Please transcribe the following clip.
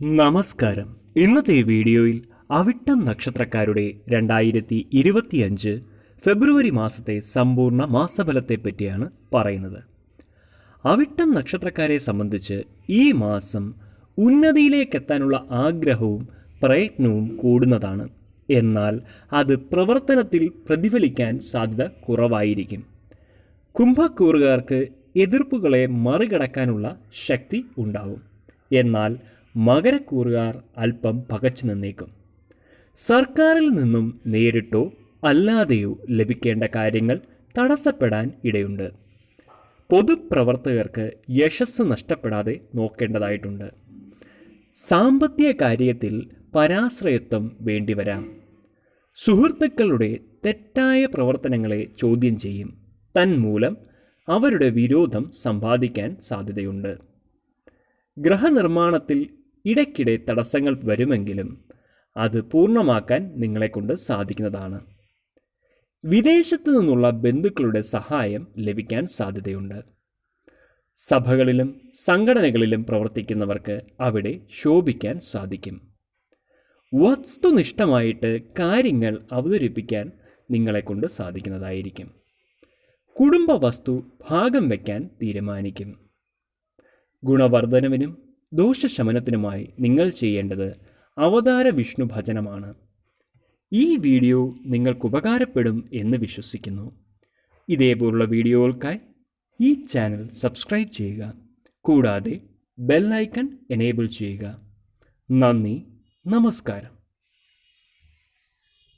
നമസ്കാരം. ഇന്നത്തെ വീഡിയോയിൽ അവിട്ടം നക്ഷത്രക്കാരുടെ രണ്ടായിരത്തി ഇരുപത്തിയഞ്ച് ഫെബ്രുവരി മാസത്തെ സമ്പൂർണ മാസഫലത്തെ പറ്റിയാണ് പറയുന്നത്. അവിട്ടം നക്ഷത്രക്കാരെ സംബന്ധിച്ച് ഈ മാസം ഉന്നതിയിലേക്കെത്താനുള്ള ആഗ്രഹവും പ്രയത്നവും കൂടുന്നതാണ്. എന്നാൽ അത് പ്രവർത്തനത്തിൽ പ്രതിഫലിക്കാൻ സാധ്യത കുറവായിരിക്കും. കുംഭക്കൂറുകാർക്ക് എതിർപ്പുകളെ മറികടക്കാനുള്ള ശക്തി ഉണ്ടാവും. എന്നാൽ മകരക്കൂറുകാർ അല്പം പകച്ചു നിന്നേക്കും. സർക്കാരിൽ നിന്നും നേരിട്ടോ അല്ലാതെയോ ലഭിക്കേണ്ട കാര്യങ്ങൾ തടസ്സപ്പെടാൻ ഇടയുണ്ട്. പൊതുപ്രവർത്തകർക്ക് യശസ് നഷ്ടപ്പെടാതെ നോക്കേണ്ടതായിട്ടുണ്ട്. സാമ്പത്തിക കാര്യത്തിൽ പരാശ്രയത്വം വേണ്ടിവരാം. സുഹൃത്തുക്കളുടെ തെറ്റായ പ്രവർത്തനങ്ങളെ ചോദ്യം ചെയ്യും. തന്മൂലം അവരുടെ വിരോധം സമ്പാദിക്കാൻ സാധ്യതയുണ്ട്. ഗ്രഹനിർമ്മാണത്തിൽ ഇടയ്ക്കിടെ തടസ്സങ്ങൾ വരുമെങ്കിലും അത് പൂർണമാക്കാൻ നിങ്ങളെക്കൊണ്ട് സാധിക്കുന്നതാണ്. വിദേശത്തു നിന്നുള്ള ബന്ധുക്കളുടെ സഹായം ലഭിക്കാൻ സാധ്യതയുണ്ട്. സഭകളിലും സംഘടനകളിലും പ്രവർത്തിക്കുന്നവർക്ക് അവിടെ ശോഭിക്കാൻ സാധിക്കും. വസ്തുനിഷ്ഠമായിട്ട് കാര്യങ്ങൾ അവതരിപ്പിക്കാൻ നിങ്ങളെക്കൊണ്ട് സാധിക്കുന്നതായിരിക്കും. കുടുംബ വസ്തു ഭാഗം വയ്ക്കാൻ തീരുമാനിക്കും. ഗുണവർദ്ധനവിനും ദോഷശമനത്തിനുമായി നിങ്ങൾ ചെയ്യേണ്ടത് അവതാര വിഷ്ണു ഭജനമാണ്. ഈ വീഡിയോ നിങ്ങൾക്ക് ഉപകാരപ്പെടും എന്ന് വിശ്വസിക്കുന്നു. ഇതേപോലുള്ള വീഡിയോകൾക്കായി ഈ ചാനൽ സബ്സ്ക്രൈബ് ചെയ്യുക. കൂടാതെ ബെല്ലൈക്കൺ എനേബിൾ ചെയ്യുക. നന്ദി. നമസ്കാരം.